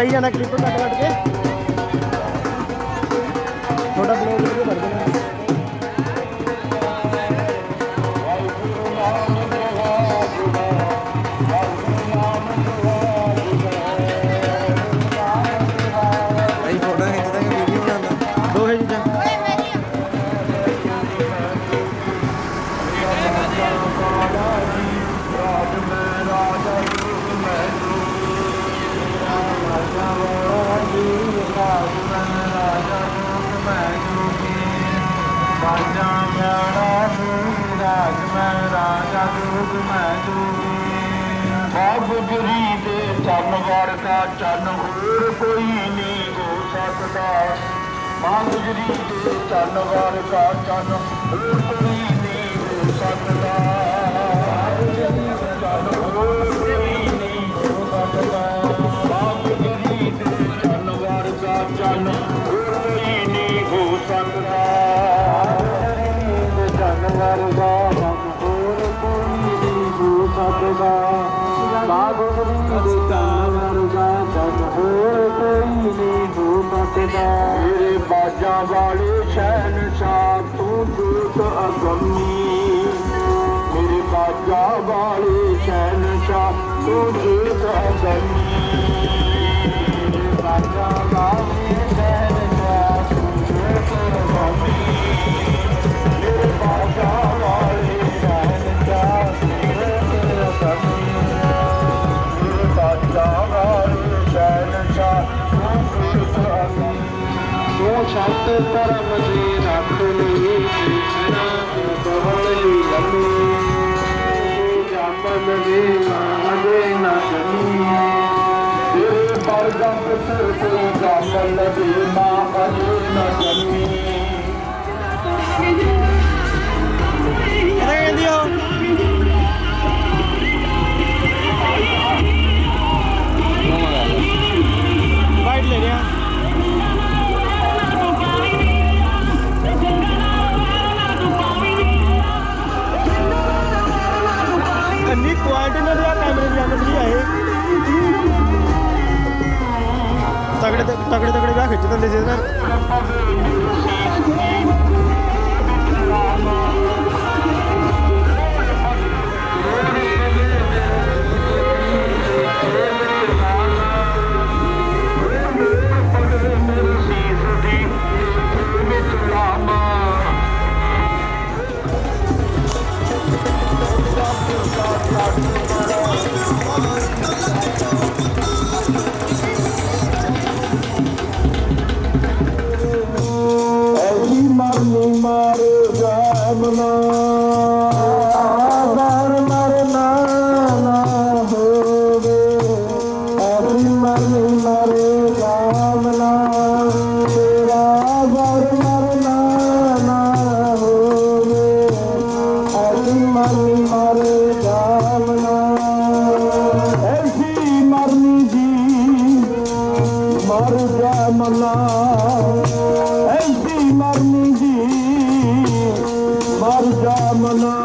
వెయ్యి అన్న క్లిప్ ఉన్నటువంటి ਸਭ ਗੁਰੀ ਦੇ ਚੰਨ ਵਰਗਾ ਚੰਨ ਹੋਰ ਕੋਈ ਨਹੀਂ ਹੋ ਸਕਦਾ। ਮਾਂ ਗੁਰੀ ਦੇ ਚੰਨ ਵਰਗਾ ਚੰਨ ਹੋਰ ਕੋਈ ਨਹੀਂ ਹੋ ਸਕਦਾ। राजा वाले शहन शाह तू देख अगमी मेरे राजा वाले शहन शाह तू देख अगमी राजा ਧਰਮ ਦੀ ਰੱਖ ਲਈ ਕ੍ਰਿਸ਼ਨਾ ਬਹੁਤ ਹੀ ਲੰਮੀ ਜਾਮਨ ਦੇ ਮਾਹਦੇ ਨਾ ਜਮੀ ਤੇਰੇ ਪਰਗਤ ਸਰ ਕੋ ਜਾਮਨ ਦੇ ਮਾਹਦੇ ਨਾ halledeceğiz lan? ਮਲਾ। ਐਸੀ ਮਰਨੀ ਜੀ ਮਰ ਜਾ ਮਲਾ।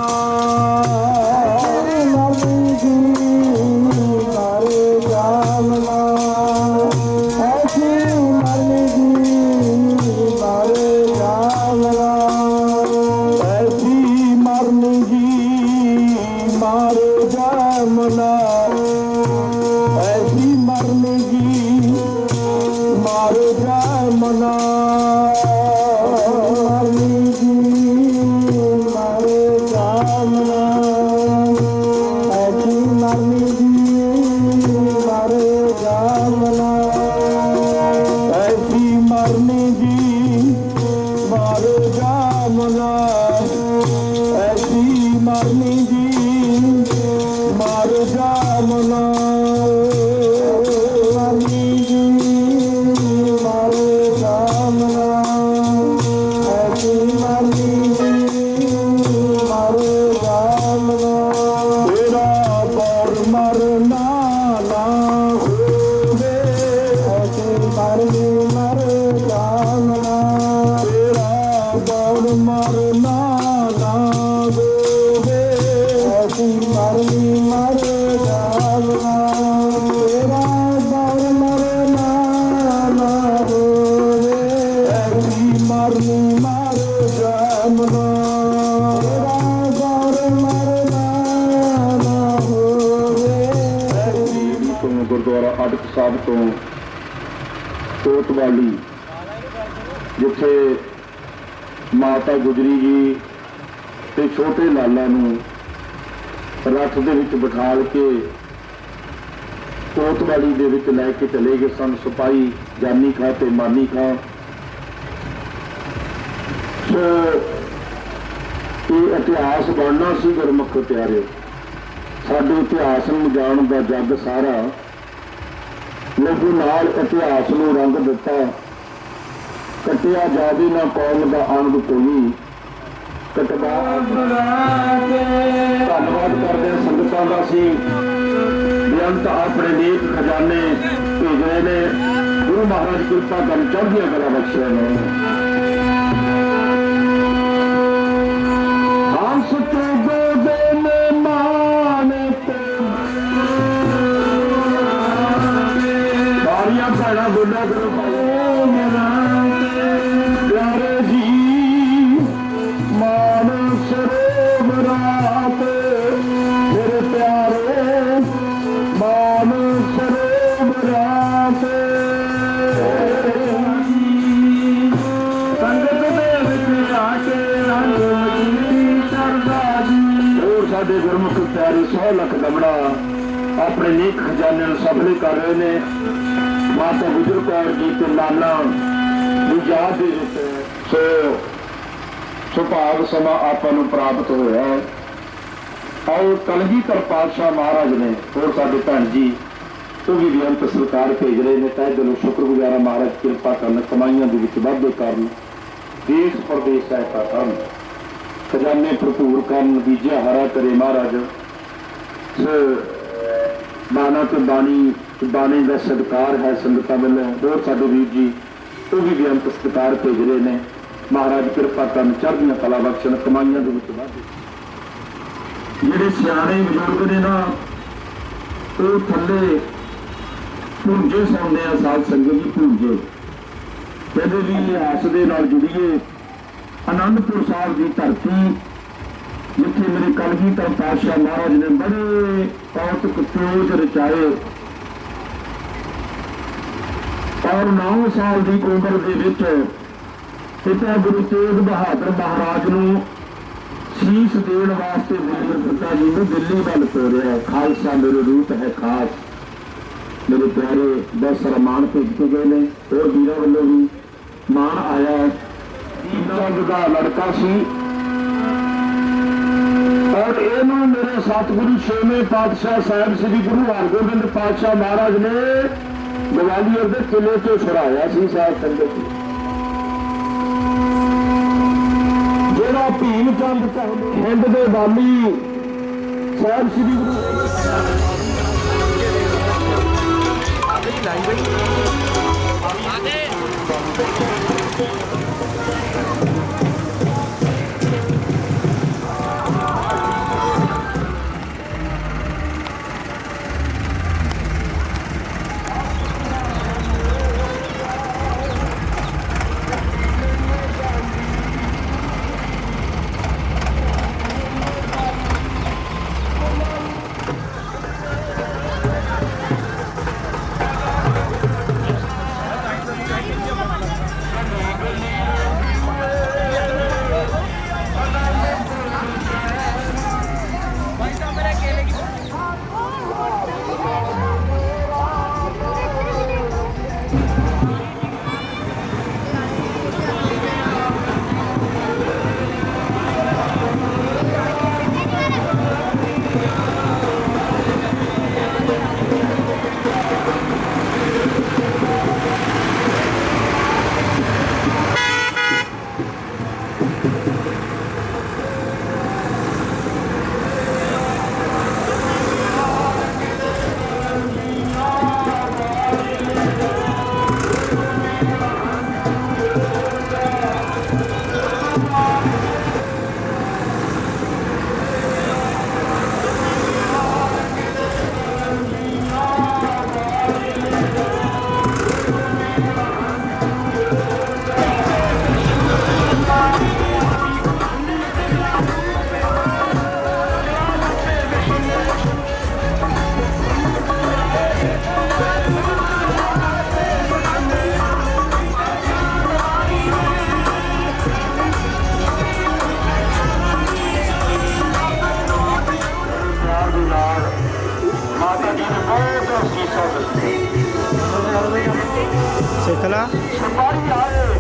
ਤੋਂ ਸਾਹਿਬ ਤੋਂ ਕੋਤਵਾਲੀ ਜਿੱਥੇ ਮਾਤਾ ਗੁਜਰੀ ਜੀ ਤੇ ਛੋਟੇ ਲਾਲਾ ਨੂੰ ਰੱਥ ਦੇ ਵਿੱਚ ਬਿਠਾਲ ਕੇ ਕੋਤਵਾਲੀ ਦੇ ਵਿੱਚ ਲੈ ਕੇ ਚਲੇ ਗਏ ਸਨ। ਸਿਪਾਹੀ ਜਾਨੀ ਖਾਂ ਤੇ ਮਾਨੀ ਖਾਂ। ਸੋ ਇਹ ਇਤਿਹਾਸ ਬਣਨਾ ਸੀ ਗੁਰਮੁਖ ਪਿਆਰੇ। ਸਾਡੇ ਇਤਿਹਾਸ ਨੂੰ ਜਾਣ ਦਾ ਜੱਗ ਸਾਰਾ। ਲਹੂ ਨਾਲ ਇਤਿਹਾਸ ਨੂੰ ਰੰਗ ਦਿੱਤਾ ਕਟਿਆ ਜਾਵੇ ਨਾ ਕੌਮ ਦਾ ਅੰਗ ਕੋਈ। ਕਟਵਾ ਧੰਨਵਾਦ ਕਰਦੇ ਸੰਗਤਾਂ ਦਾ ਸੀ ਬੇਅੰਤ ਆਪਣੇ ਨੇਕ ਖਜ਼ਾਨੇ ਭੇਜ ਰਹੇ ਨੇ। ਗੁਰੂ ਮਹਾਰਾਜ ਕਿਰਪਾ ਕਰਨ ਚੜ੍ਹਦੀਆਂ ਕਲਾ ਬਖਸ਼ਿਆ ਨੇ। ਭੈਣਾਂ ਕਰੋ ਮੇਰਾ ਪਿਆਰੇ ਜੀ ਮਾਨ ਸਰੋਵਰਾਤ ਤੇਰੇ ਪਿਆਰੇ ਮਾਨ ਸਰੋਵਰਾਤ ਸੰਗਤ ਦੇ ਵਿੱਚ ਆ ਕੇ ਰੰਗ ਮਜੀਦੀ ਸਰਦਾ ਜੀ ਹੋਰ ਸਾਡੇ ਗੁਰਮੁਖ ਪਿਆਰੇ 100 ਲੱਖ ਦਮੜਾ ਆਪਣੇ ਨੇਕ ਖਜ਼ਾਨੇ ਨੂੰ ਸਫਲੇ ਕਰ ਰਹੇ ਨੇ ਮਾਤਾ ਗੁਜਰ ਕੌਰ ਜੀ ਤੇ ਨਾਨਾ ਨੂੰ ਯਾਦ ਦੇ ਵਿੱਚ ਸੋ ਸੁਭਾਗ ਸਮਾਂ ਆਪਾਂ ਨੂੰ ਪ੍ਰਾਪਤ ਹੋਇਆ ਹੈ। ਔਰ ਕਲਗੀਧਰ ਪਾਤਸ਼ਾਹ ਮਹਾਰਾਜ ਨੇ, ਹੋਰ ਸਾਡੇ ਭੈਣ ਜੀ, ਉਹ ਵੀ ਬੇਅੰਤ ਸਰਕਾਰ ਭੇਜ ਰਹੇ ਨੇ, ਤਹਿ ਦਿਲੋਂ ਸ਼ੁਕਰਗੁਜ਼ਾਰ ਮਹਾਰਾਜ, ਕਿਰਪਾ ਕਰਨ ਕਮਾਈਆਂ ਦੇ ਵਿੱਚ ਵਾਧੇ ਕਰਨ। ਦੇਸ਼ ਪ੍ਰਦੇਸ਼ ਸਹਾਇਤਾ ਕਰਨ ਖਜ਼ਾਨੇ ਭਰਪੂਰ ਕਰਨ ਨਤੀਜਾ ਹਰਾ ਕਰੇ ਮਹਾਰਾਜ। ਸੋ ਬਾਣਾ ਤੇ ਬਾਣੀ ਬਾਣੀ ਦਾ ਸਤਿਕਾਰ ਹੈ, ਸੰਗਤਾਂ ਵੱਲੋਂ। ਹੋਰ ਸਾਡੇ ਵੀਰ ਜੀ, ਉਹ ਵੀ ਬੇਅੰਤ ਸਤਿਕਾਰ ਭੇਜ ਰਹੇ ਨੇ। ਮਹਾਰਾਜ ਕਿਰਪਾ ਕਰਨ, ਚੜ੍ਹਦੀਆਂ ਕਲਾ ਬਖਸ਼ਣ, ਕਮਾਈਆਂ ਦੇ ਵਿੱਚ ਵਾਧੇ। ਜਿਹੜੇ ਸਿਆਣੇ ਬਜ਼ੁਰਗ ਨੇ ਨਾ, ਉਹ ਥੱਲੇ ਭੁੰਜੇ ਸੌਂਦੇ ਆ, ਸਾਧ ਸੰਗਤ ਜੀ ਭੁੰਜੇ। ਕਹਿੰਦੇ ਵੀ ਇਤਿਹਾਸ ਦੇ ਨਾਲ ਜੁੜੀਏ। ਆਨੰਦਪੁਰ ਸਾਹਿਬ ਦੀ ਧਰਤੀ, ਜਿੱਥੇ ਮੇਰੇ ਕਲਗੀ ਕਲਗੀਧਰ ਪਾਤਸ਼ਾਹ ਮਹਾਰਾਜ ਨੇ ਬੜੇ ਕੌਤਕ ਚੋਜ ਰਚਾਏ। ਔਰ 9 ਸਾਲ ਦੀ ਉਮਰ ਦੇ ਵਿੱਚ ਪਿਤਾ ਗੁਰੂ ਤੇਗ ਬਹਾਦਰ ਮਹਾਰਾਜ ਨੂੰ ਸੀਸ ਦੇਣ ਵਾਸਤੇ ਮੇਰੇ ਪਿਤਾ ਜੀ ਨੂੰ ਦਿੱਲੀ ਵੱਲ ਤੋਰਿਆ। ਖਾਲਸਾ ਮੇਰੇ ਰੂਪ ਹੈ ਖਾਸ। ਮੇਰੇ ਪਿਆਰੇ ਬਹੁਤ ਸਾਰਾ ਮਾਣ ਭੇਜ ਕੇ ਗਏ ਨੇ। ਹੋਰ ਵੀਰਾਂ ਵੱਲੋਂ ਵੀ ਮਾਣ ਆਇਆ ਹੈ। ਚੰਦ ਦਾ ਲੜਕਾ ਸੀ। ਔਰ ਇਹਨੂੰ ਮੇਰੇ ਸਤਿਗੁਰੂ ਛੇਵੇਂ ਪਾਤਸ਼ਾਹ ਸਾਹਿਬ ਸ੍ਰੀ ਗੁਰੂ ਹਰਗੋਬਿੰਦ ਪਾਤਸ਼ਾਹ ਮਹਾਰਾਜ ਨੇ ਗਵਾਲੀਅਰ ਦੇ ਕਿਲੇ ਤੋਂ ਛੁਡਾਇਆ ਸੀ ਸਾਹਿਬ ਸੰਗਤ ਜੀ ਜਿਹੜਾ ਭੀਮ ਚੰਦ ਹਿੰਦ ਦੇ ਬਾਲੀ ਸਾਹਿਬ ਸ੍ਰੀ ਗੁਰੂ ਲਾਈਵ ਆਦੇ ਸਿਪਾਹੀ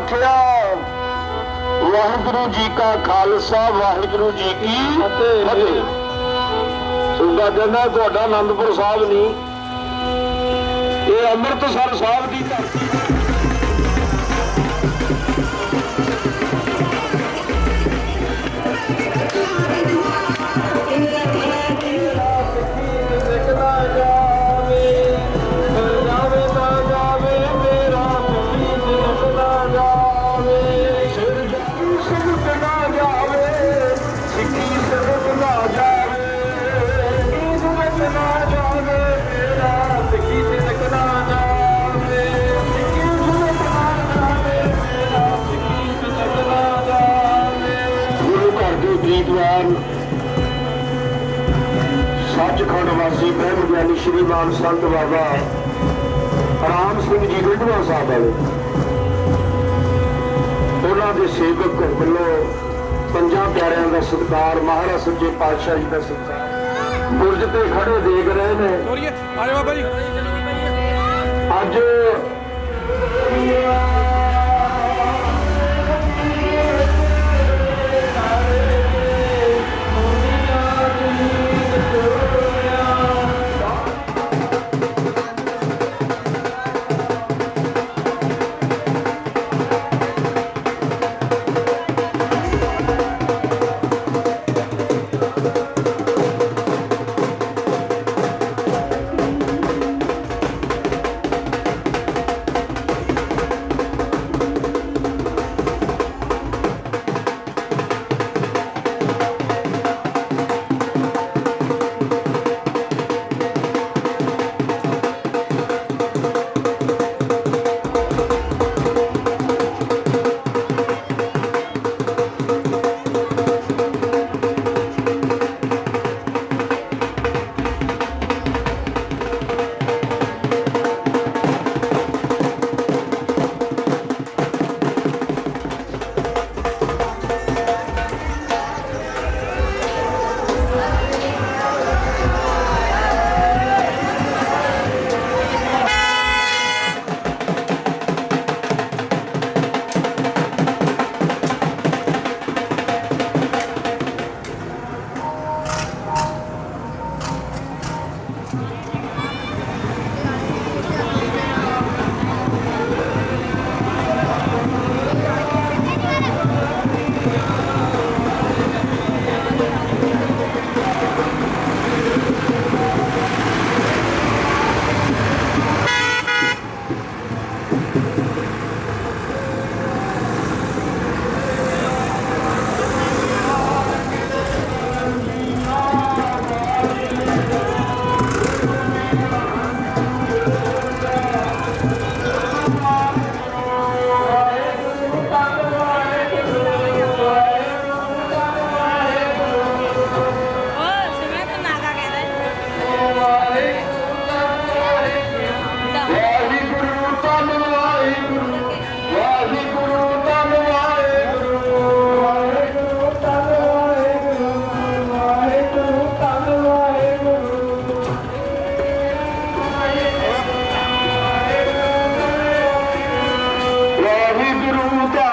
ਕੇ ਵਾਹਿਗੁਰੂ ਜੀ ਕਾ ਖਾਲਸਾ, ਵਾਹਿਗੁਰੂ ਜੀ ਕੀ ਫਤਿਹ। ਸੂਬਾ ਕਹਿੰਦਾ, ਤੁਹਾਡਾ ਆਨੰਦਪੁਰ ਸਾਹਿਬ ਨਹੀਂ। ਇਹ ਅੰਮ੍ਰਿਤਸਰ ਸਾਹਿਬ ਦੀ ਧਰਤੀ ਰੁੱਧਵਾ ਸਾਹਿਬ ਵਾਲੇ। ਉਹਨਾਂ ਦੇ ਸੇਵਕ ਵੱਲੋਂ ਪੰਜਾਂ ਪਿਆਰਿਆਂ ਦਾ ਸਤਿਕਾਰ ਮਹਾਰਾਜ ਸੱਚੇ ਪਾਤਸ਼ਾਹ ਜੀ ਦਾ ਸਤਿਕਾਰ। ਬੁਰਜ ਤੇ ਖੜੇ ਦੇਖ ਰਹੇ ਨੇ। ਜਾ ਬਾਬਾ ਜੀ। ਅੱਜ Ruta